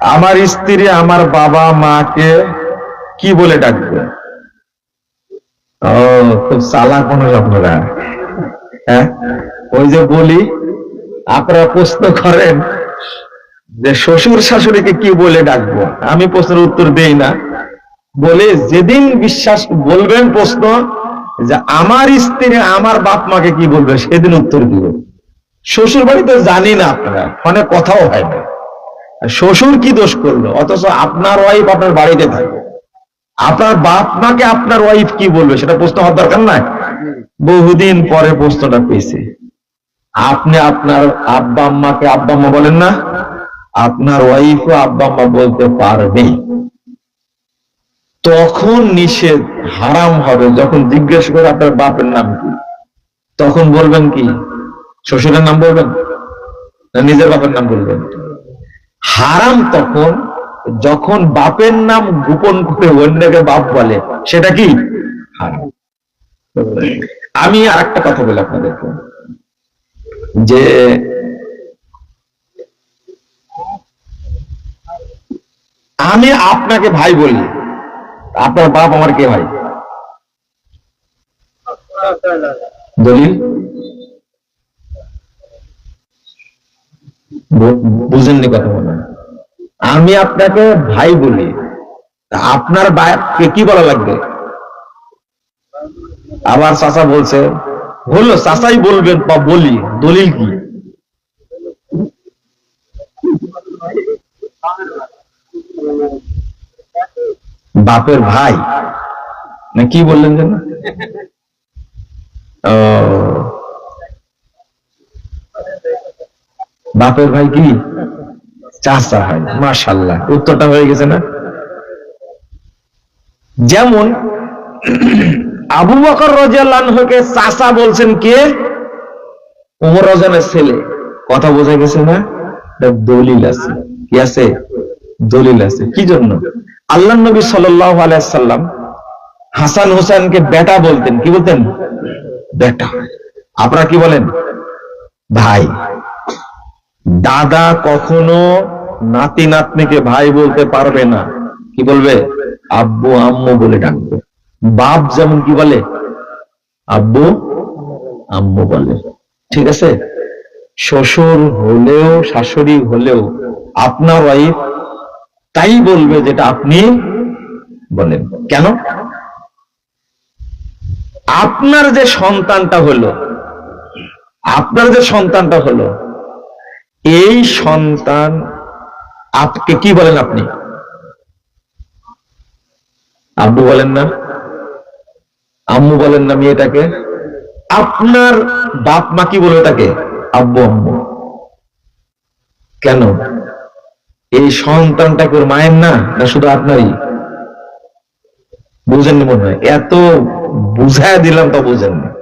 আমার স্ত্রী আমার বাবা মাকে কি বলে ডাকবে? ও, খুব চালাক মানুষ আপনারা। হ্যাঁ? ওই যে বলি, আপনারা প্রশ্ন করেন যে শ্বশুর শাশুড়িকে কি বলে ডাকবো? আমি প্রশ্নের উত্তর দেই না। বলে যেদিন বিশ্বাস বলবেন প্রশ্ন যে আমার স্ত্রী আমার বাপ মাকে কি বলবে, সেদিন উত্তর দিব শ্বশুর বাড়ি তো জানি না আপনারা ফোনে কথাও হয় না। শ্বশুর কি দোষ করল? অথচ আপনার ওয়াইফ আপনার বাড়িতে থাকে আপনার বাপ মাকে আপনার ওয়াইফ কি বলবে? সেটা প্রশ্ন হওয়ার দরকার নাই। বহুদিন পরে প্রশ্নটা পেয়েছে। আপনি আপনার আব্বা আম্মাকে আব্বা আম্মা বলেন না, আপনার ওয়াইফও আব্বা আম্মা বলতে পারবে। তখন নিষেধ হারাম হবে, যখন জিজ্ঞেস করে আপনার বাপের নাম কি, তখন বলবেন কি? শ্বশুরের নাম বলবেন না নিজের বাপের নাম বলবেন? হারাম তখন যখন বাপের নাম গোপন করে অন্যকে বাপ বলে, সেটা কি? হারাম। আমি আর একটা কথা বলি আপনাদেরকে। যে আমি আপনাকে ভাই বলি, আপনার বাপ আমার কে ভাই? দলিল বু- বুঝেননি কথা হয়। আমি আপনাকে ভাই বলি আপনার ভাইকে কি বলা লাগবে? আবার চাচা বলছে, হলো চাচাই বলবেন বা বলি, দলিল কি? বাপের ভাই? না কি বললেন যেন? ও বাপের ভাই কি? চাচা হয় মাশাল্লাহ উত্তরটা হয়ে গেছে না? যেমন আবু বকর রাজিয়াল্লাহকে চাচা বলছেন কে? ওমর রাজানের ছেলে। কথা বোঝা গেছে না? দলিল আছে। কি আছে? দলিল আছে। কি জন্য? আল্লাহ নবী সাল্লাল্লাহু আলাইহি সাল্লাম হাসান হোসেনকে বেটা বলতেন। কি বলতেন? বেটা। আপনারা কি বলেন? ভাই। দাদা কখনো নাতি নাতনিকে ভাই বলতে পারবে না। কি বলবে? আব্বু আম্মু বলে ডাকবে। বাপ যেমন কি বলে? আব্বু আম্মু বলে। ঠিক আছে? শ্বশুর হলেও, শাশুড়ি হলেও আপনার ওয়াইফ তাই বলবে যেটা আপনি বলেন। কেন? আপনার যে সন্তানটা হলো, আপনার যে সন্তানটা হলো এই সন্তান আপকে কি বলেন আপনি? আব্বু বলেন না। আম্মু বলেন না মেয়েটাকে। আপনার বাপ মা কি বলে তাকে? আব্বু, আম্মু। কেন? এই সন্তানটাকে ওর মায়ের না না শুধু আপনারই? বুঝেননি মনে হয়। এত বুঝায় দিলাম তা বুঝেননি।